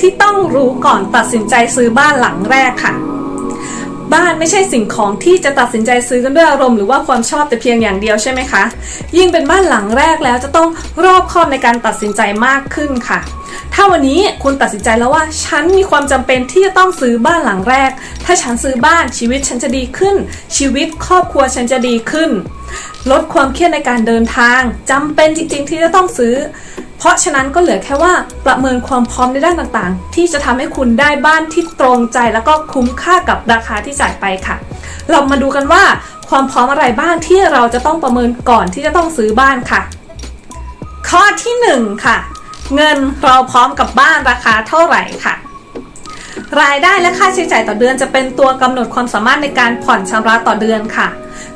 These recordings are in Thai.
ที่ต้องรู้ก่อนตัดสินใจซื้อบ้านหลังแรกค่ะ บ้านไม่ใช่สิ่งของที่จะตัดสินใจซื้อกันด้วยอารมณ์หรือว่าความชอบแต่เพียงอย่างเดียวใช่ไหมคะ ยิ่งเป็นบ้านหลังแรกแล้วจะต้องรอบคอบในการตัดสินใจมากขึ้นค่ะถ้าวันนี้คุณตัดสินใจแล้วว่าฉันมีความจำเป็นที่จะต้องซื้อบ้านหลังแรก ถ้าฉันซื้อบ้านชีวิตฉันจะดีขึ้น ชีวิตครอบครัวฉันจะดีขึ้น ลดความเครียดในการเดินทางจำเป็นจริงๆที่จะต้องซื้อ เพราะฉะนั้นก็เหลือแค่ว่าประเมินความพร้อมในด้านต่างๆ ที่จะทำให้คุณได้บ้านที่ตรงใจแล้วก็คุ้มค่ากับราคาที่จ่ายไปค่ะ เรามาดูกันว่าความพร้อมอะไรบ้างที่เราจะต้องประเมินก่อนที่จะต้องซื้อบ้านค่ะ ข้อที่หนึ่งค่ะ เงินเราพร้อมกับบ้านราคาเท่าไหร่ค่ะ รายได้และค่าใช้จ่ายต่อเดือนจะเป็นตัวกำหนดความสามารถในการผ่อนชำระต่อเดือนค่ะ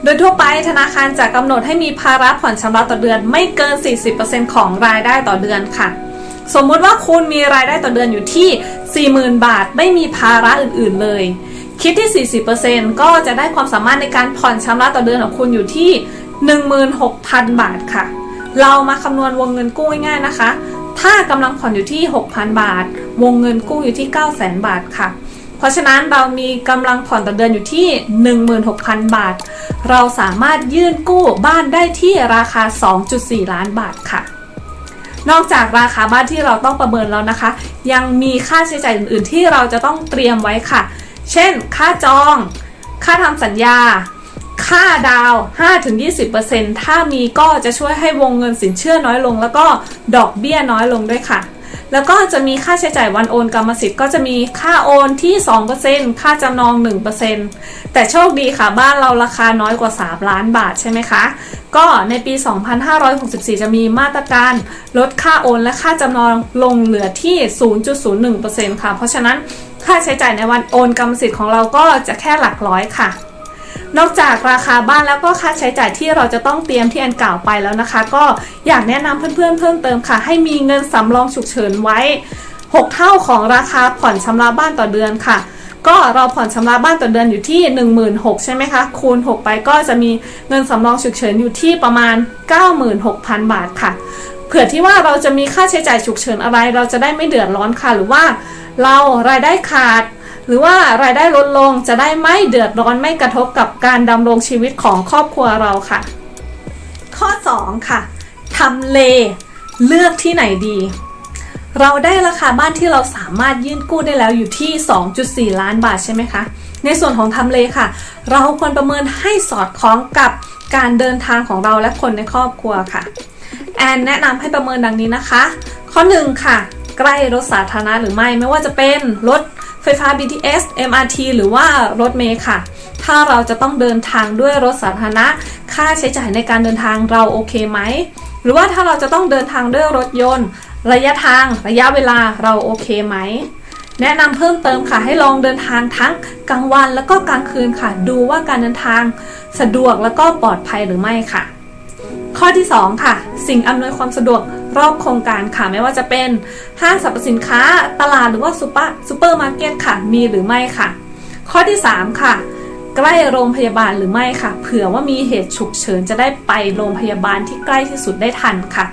โดยทั่วไปธนาคารจะกำหนดให้มีภาระผ่อนชำระต่อเดือนไม่เกิน 40%ของรายได้ต่อเดือนค่ะ สมมุติว่าคุณมีรายได้ต่อเดือนอยู่ที่ 40,000 บาท ไม่มีภาระอื่นๆเลย คิดที่ 40%ก็จะได้ความสามารถในการผ่อนชำระต่อเดือนของคุณอยู่ที่ 16,000 บาทค่ะ เรามาคำนวณวงเงินกู้ง่ายๆนะคะ ถ้ากำลังผ่อนอยู่ที่ 6,000 บาท วงเงินกู้อยู่ที่ 900,000 บาทค่ะ เพราะฉะนั้นเรามีกำลังผ่อนต่อเดือนอยู่ที่ 16,000 บาท เราสามารถยื่นกู้บ้านได้ที่ราคา 2.4 ล้านบาทค่ะ นอกจากราคาบ้านที่เราต้องประเมินแล้วนะคะ ยังมีค่าใช้จ่ายอื่น ๆ ที่เราจะต้องเตรียมไว้ค่ะ เช่น ค่าจอง ค่าทำสัญญา ค่าดาว 5-20%ถ้ามีก็จะช่วยให้วงเงินสินเชื่อน้อยลง แล้วก็ดอกเบี้ยน้อยลงด้วยค่ะ แล้วก็จะมีค่าใช้จ่ายวันโอนกรรมสิทธิ์ก็จะมีค่าโอนที่ 2%ค่าจำนอง 1%แต่โชคดีค่ะบ้านเราราคาน้อยกว่า 3 ล้านบาทใช่ไหมคะ ก็ในปี 2564 จะมีมาตรการลดค่าโอนและค่าจำนองลงเหลือที่ 0.01%ค่ะ เพราะฉะนั้นค่าใช้จ่ายในวันโอนกรรมสิทธิ์ของเราก็จะแค่หลักร้อยค่ะ นอกจากราคาบ้านแล้วก็ค่าใช้จ่ายที่เราจะต้องเตรียมที่แอนกล่าวไปแล้วนะคะ ก็อยากแนะนำเพื่อนๆเพิ่มเติมค่ะ ให้มีเงินสำรองฉุกเฉินไว้ 6 เท่าของราคาผ่อนชำระบ้านต่อเดือนค่ะ ก็เราผ่อนชำระบ้านต่อเดือนอยู่ที่ 16,000ใช่ไหมคะ คูณ 6 ไปก็จะมีเงินสำรองฉุกเฉินอยู่ที่ประมาณ 96,000 บาทค่ะเผื่อที่ว่าเราจะมีค่าใช้จ่ายฉุกเฉินอะไร เราจะได้ไม่เดือดร้อนค่ะ หรือว่าเรารายได้ขาด รือว่ารายได้ลดลงจะได้ไม่เดือดร้อนไม่กระทบกับการดำรงชีวิตของครอบครัวเราค่ะ ข้อ 2 ค่ะทำเลเลือกที่ไหนดี เราได้ราคาบ้านที่เราสามารถยื่นกู้ได้แล้วอยู่ที่ 2.4 ล้านบาทใช่ไหมคะ ในส่วนของทำเลค่ะ เราควรประเมินให้สอดคล้องกับการเดินทางของเราและคนในครอบครัวค่ะแอนแนะนำให้ประเมินดังนี้นะคะ ข้อ 1 ค่ะ ใกล้รถสาธารณะหรือไม่ไม่ว่าจะเป็นรถ ไฟฟ้า BTS MRT หรือว่ารถเมล์ค่ะ ถ้าเราจะต้องเดินทางด้วยรถสาธารณะ ค่าใช้จ่ายในการเดินทางเราโอเคไหม หรือว่าถ้าเราจะต้องเดินทางด้วยรถยนต์ ระยะทางระยะเวลาเราโอเคไหมแนะนำเพิ่มเติมค่ะให้ลองเดินทางทั้งกลางวันแล้วก็กลางคืนค่ะ ดูว่าการเดินทางสะดวกแล้วก็ปลอดภัยหรือไม่ค่ะ ข้อที่ 2 ค่ะ สิ่งอำนวยความสะดวกรอบโครงการค่ะไม่ว่าจะเป็นห้างสรรพสินค้าตลาดหรือว่าซูเปอร์ซูเปอร์มาร์เก็ตค่ะ มีหรือไม่ค่ะ ข้อที่ 3 ค่ะ ใกล้โรงพยาบาลหรือไม่ค่ะ เผื่อว่ามีเหตุฉุกเฉินจะได้ไปโรงพยาบาลที่ใกล้ที่สุดได้ทันค่ะ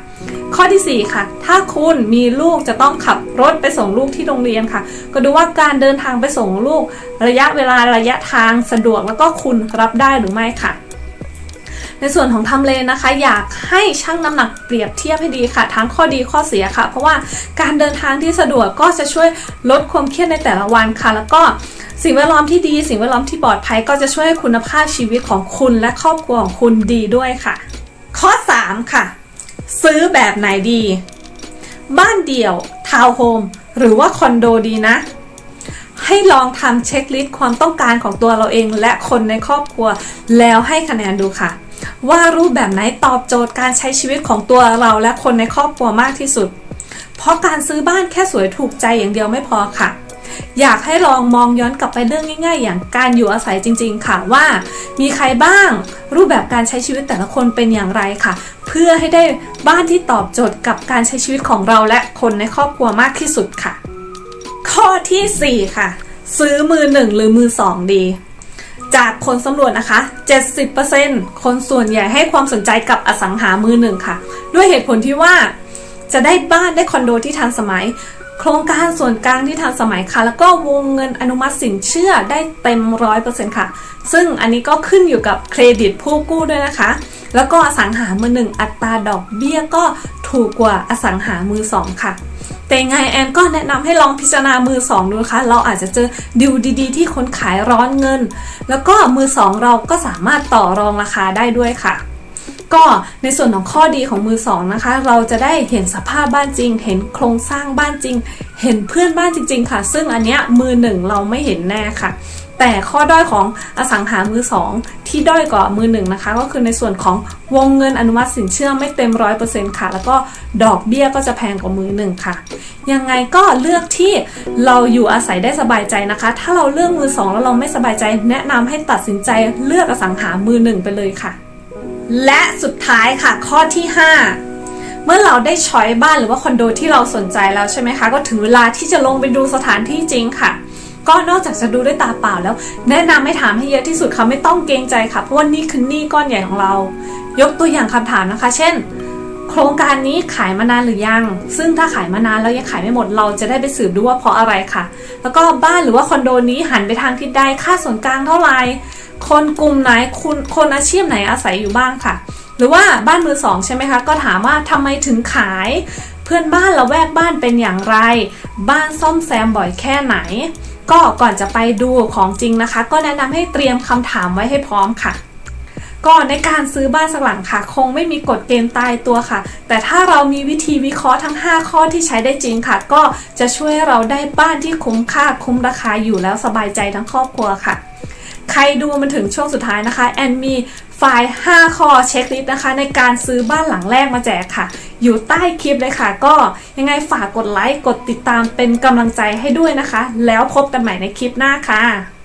ข้อทีสี่4 ค่ะ ถ้าคุณมีลูกจะต้องขับรถไปส่งลูกที่โรงเรียนค่ะ ก็ดูว่าการเดินทางไปส่งลูก ระยะเวลาระยะทางสะดวกแล้วก็คุณรับได้หรือไม่ค่ะ ในส่วนของทำเลนะคะ อยากให้ชั่งน้ำหนักเปรียบเทียบให้ดีค่ะ ทั้งข้อดีข้อเสียค่ะ เพราะว่าการเดินทางที่สะดวกก็จะช่วยลดความเครียดในแต่ละวันค่ะ แล้วก็สิ่งแวดล้อมที่ดี สิ่งแวดล้อมที่ปลอดภัยก็จะช่วยให้คุณภาพชีวิตของคุณและครอบครัวของคุณดีด้วยค่ะ ข้อ 3 ค่ะ ซื้อแบบไหนดี บ้านเดี่ยว ทาวน์โฮม หรือว่าคอนโดดีนะ ให้ลองทำเช็คลิสต์ความต้องการของตัวเราเองและคนในครอบครัว แล้วให้คะแนนดูค่ะ ว่ารูปแบบไหนตอบโจทย์การใช้ชีวิตของตัวเราและคนในครอบครัวมากที่สุด เพราะการซื้อบ้านแค่สวยถูกใจอย่างเดียวไม่พอค่ะ อยากให้ลองมองย้อนกลับไปเรื่องง่าย ๆ อย่างการอยู่อาศัยจริง ๆ ค่ะว่า มีใครบ้าง รูปแบบการใช้ชีวิตแต่ละคนเป็นอย่างไรค่ะ เพื่อให้ได้บ้านที่ตอบโจทย์กับการใช้ชีวิตของเราและคนในครอบครัวมากที่สุดค่ะ ข้อทีสี่4 ค่ะ ซื้อมือหนึ่งหรือมือสองดี จากผลสำรวจนะคะ 70%คนส่วนใหญ่ให้ความสนใจกับอสังหามือหนึ่งค่ะ ด้วยเหตุผลที่ว่าจะได้บ้านได้คอนโดที่ทันสมัย โครงการส่วนกลางที่ทันสมัยค่ะ แล้วก็วงเงินอนุมัติสินเชื่อได้เต็มร้อยเปอร์เซ็นต์ค่ะ ซึ่งอันนี้ก็ขึ้นอยู่กับเครดิตผู้กู้ด้วยนะคะ แล้วก็อสังหามือหนึ่งอัตราดอกเบี้ยก็ถูกกว่าอสังหามือสองค่ะ แต่ยังไงแอนก็แนะนำให้ลองพิจารณามือสองดูนะคะเราอาจจะเจอดิวดีๆ ที่คนขายร้อนเงิน แล้วก็มือสองเราก็สามารถต่อรองราคาได้ด้วยค่ะ ก็ในส่วนของข้อดีของมือสองนะคะ เราจะได้เห็นสภาพบ้านจริง เห็นโครงสร้างบ้านจริง เห็นเพื่อนบ้านจริง ๆ ค่ะ ซึ่งอันเนี้ยมือหนึ่งเราไม่เห็นแน่ค่ะแต่ข้อด้อยของอสังหามือสองที่ด้อยกว่ามือหนึ่งนะคะ ก็คือในส่วนของวงเงินอนุมัติสินเชื่อไม่เต็มร้อยเปอร์เซ็นต์ค่ะ แล้วก็ดอกเบี้ยก็จะแพงกว่ามือหนึ่งค่ะ ยังไงก็เลือกที่เราอยู่อาศัยได้สบายใจนะคะ ถ้าเราเลือกมือสองแล้วเราไม่สบายใจ แนะนำให้ตัดสินใจเลือกอสังหามือหนึ่งไปเลยค่ะ และสุดท้ายค่ะข้อที่ 5 เมื่อเราได้ช้อยบ้านหรือว่าคอนโดที่เราสนใจแล้วใช่ไหมคะ ก็ถึงเวลาที่จะลงไปดูสถานที่จริงค่ะ ก็นอกจากจะดูด้วยตาเปล่าแล้ว แนะนำให้ถามให้เยอะที่สุดค่ะไม่ต้องเกรงใจค่ะเพราะว่านี่คือหนี้ก้อนใหญ่ของเรา ยกตัวอย่างคำถามนะคะ เช่น โครงการนี้ขายมานานหรือยัง ซึ่งถ้าขายมานานแล้วยังขายไม่หมดเราจะได้ไปสืบดูว่าเพราะอะไรค่ะ แล้วก็บ้านหรือว่าคอนโดนี้หันไปทางทิศใดค่าส่วนกลางเท่าไหร่ คนกลุ่มไหนคุณคนอาชีพไหนอาศัยอยู่บ้างค่ะ หรือว่าบ้านมือสองใช่ไหมคะ ก็ถามว่าทำไมถึงขาย เพื่อนบ้านละแวกบ้านเป็นอย่างไร บ้านซ่อมแซมบ่อยแค่ไหน ก็ก่อนจะไปดูของจริงนะคะ ก็แนะนำให้เตรียมคำถามไว้ให้พร้อมค่ะก็ในการซื้อบ้านสักหลังค่ะ คงไม่มีกฎเกณฑ์ตายตัวค่ะ แต่ถ้าเรามีวิธีวิเคราะห์ทั้ง 5 ข้อที่ใช้ได้จริงค่ะ ก็จะช่วยเราได้บ้านที่คุ้มค่าคุ้มราคาอยู่แล้วสบายใจทั้งครอบครัวค่ะ ใครดูมาถึงช่วงสุดท้ายนะคะ แอนมีไฟล์ 5 ข้อเช็คลิสต์นะคะ ในการซื้อบ้านหลังแรกมาแจกค่ะ อยู่ใต้คลิปเลยค่ะ ก็ยังไงฝากกดไลค์ กดติดตามเป็นกำลังใจให้ด้วยนะคะ แล้วพบกันใหม่ในคลิปหน้าค่ะ